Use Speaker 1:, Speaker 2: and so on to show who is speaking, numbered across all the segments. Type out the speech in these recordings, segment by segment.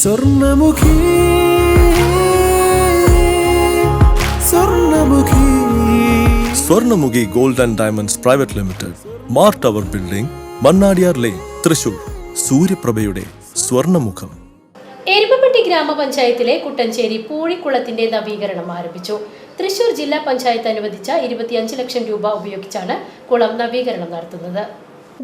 Speaker 1: Swarnamukhi Swarnamukhi.
Speaker 2: Swarnamukhi gold and diamonds private limited Mar tower building Mannadiyar lane Thrissur. സൂര്യപ്രഭയുടെ സ്വർണമുഖം.
Speaker 3: എരുമപ്പെട്ടി ഗ്രാമപഞ്ചായത്തിലെ കുട്ടഞ്ചേരി പൂഴിക്കുളത്തിന്റെ നവീകരണം ആരംഭിച്ചു. തൃശൂർ ജില്ലാ പഞ്ചായത്ത് അനുവദിച്ച ഇരുപത്തിയഞ്ച് ലക്ഷം രൂപ ഉപയോഗിച്ചാണ് കുളം നവീകരണം നടത്തുന്നത്.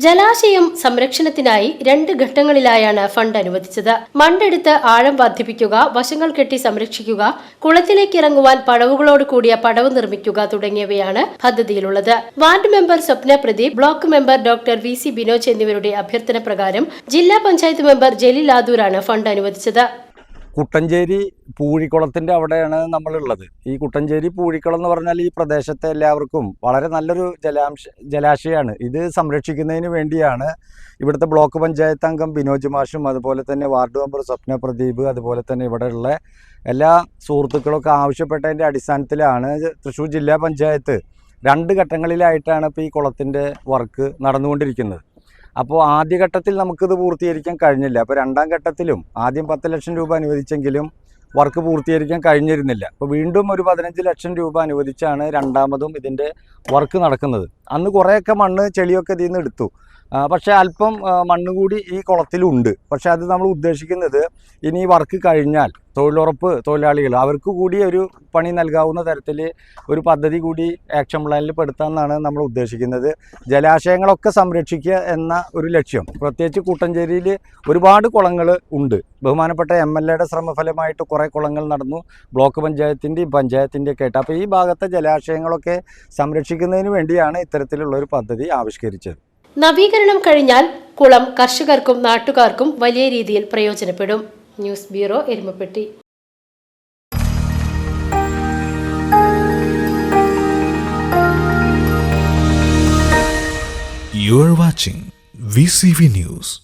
Speaker 3: ജലാശയം സംരക്ഷണത്തിനായി രണ്ട് ഘട്ടങ്ങളിലായാണ് ഫണ്ട് അനുവദിച്ചത്. മണ്ണെടുത്ത് ആഴം വർദ്ധിപ്പിക്കുക വശങ്ങൾ കെട്ടി സംരക്ഷിക്കുക കുളത്തിലേക്ക് ഇറങ്ങുവാൻ പടവുകളോട് കൂടിയ പടവ് നിർമ്മിക്കുക തുടങ്ങിയവയാണ് പദ്ധതിയിലുള്ളത്. Ward member Swapna Pradeep block member doctor V C Binoj എന്നിവരുടെ അഭ്യർത്ഥന പ്രകാരം ജില്ലാ പഞ്ചായത്ത് മെമ്പർ ജലീൽ ആദൂരാണ് ഫണ്ട് അനുവദിച്ചത്.
Speaker 4: കുട്ടഞ്ചേരി പൂഴിക്കുളത്തിന്റെ അവിടെയാണ് നമ്മളുള്ളത്. ഈ കുട്ടഞ്ചേരി പൂഴിക്കുളം എന്ന് പറഞ്ഞാൽ ഈ പ്രദേശത്തെ എല്ലാവർക്കും വളരെ നല്ലൊരു ജലാംശ ജലാശയമാണ്. ഇത് സംരക്ഷിക്കുന്നതിന് വേണ്ടിയാണ് ഇവിടുത്തെ ബ്ലോക്ക് പഞ്ചായത്ത് അംഗം ബിനോജ് മാഷും അതുപോലെ തന്നെ വാർഡ് മെമ്പർ സ്വപ്ന പ്രദീപ് അതുപോലെ തന്നെ ഇവിടെയുള്ള എല്ലാ സുഹൃത്തുക്കളൊക്കെ ആവശ്യപ്പെട്ടതിന്റെ അടിസ്ഥാനത്തിലാണ് തൃശ്ശൂർ ജില്ലാ പഞ്ചായത്ത് രണ്ട് ഘട്ടങ്ങളിലായിട്ടാണ് ഇപ്പോൾ ഈ കുളത്തിന്റെ വർക്ക് നടന്നുകൊണ്ടിരിക്കുന്നത്. അപ്പോൾ ആദ്യഘട്ടത്തിൽ നമുക്കിത് പൂർത്തീകരിക്കാൻ കഴിഞ്ഞില്ല. അപ്പോൾ രണ്ടാം ഘട്ടത്തിലും ആദ്യം പത്ത് ലക്ഷം രൂപ അനുവദിച്ചെങ്കിലും വർക്ക് പൂർത്തീകരിക്കാൻ കഴിഞ്ഞിരുന്നില്ല. അപ്പോൾ വീണ്ടും ഒരു പതിനഞ്ച് ലക്ഷം രൂപ അനുവദിച്ചാണ് രണ്ടാമതും ഇതിന്റെ വർക്ക് നടക്കുന്നത്. അന്ന് കുറേയൊക്കെ മണ്ണ് ചെളിയൊക്കെ ഇതിൽ നിന്ന് എടുത്തു. പക്ഷേ അല്പം മണ്ണ് കൂടി ഈ കുളത്തിലുണ്ട്. പക്ഷേ അത് നമ്മൾ ഉദ്ദേശിക്കുന്നത് ഇനി വർക്ക് കഴിഞ്ഞാൽ തൊഴിലുറപ്പ് തൊഴിലാളികൾ അവർക്ക് കൂടി ഒരു പണി നൽകാവുന്ന തരത്തിൽ ഒരു പദ്ധതി കൂടി ആക്ഷൻ പ്ലാനിൽ പെടുത്താമെന്നാണ് നമ്മൾ ഉദ്ദേശിക്കുന്നത്. ജലാശയങ്ങളൊക്കെ സംരക്ഷിക്കുക എന്ന ഒരു ലക്ഷ്യം. പ്രത്യേകിച്ച് കൂട്ടഞ്ചേരിയിൽ ഒരുപാട് കുളങ്ങൾ ഉണ്ട്. ബഹുമാനപ്പെട്ട എം എൽ എയുടെ ശ്രമഫലമായിട്ട് കുറേ കുളങ്ങൾ നടന്നു. ബ്ലോക്ക് പഞ്ചായത്തിന്റെയും പഞ്ചായത്തിന്റെയൊക്കെ ആയിട്ട്. അപ്പോൾ ഈ ഭാഗത്തെ ജലാശയങ്ങളൊക്കെ സംരക്ഷിക്കുന്നതിന് വേണ്ടിയാണ് ഇത്തരത്തിലുള്ള ഒരു പദ്ധതി ആവിഷ്കരിച്ചത്.
Speaker 3: നവീകരണം കഴിഞ്ഞാൽ കുളം കർഷകർക്കും നാട്ടുകാർക്കും വലിയ രീതിയിൽ പ്രയോജനപ്പെടും news bureau Erumapetty
Speaker 5: You are watching VCV News.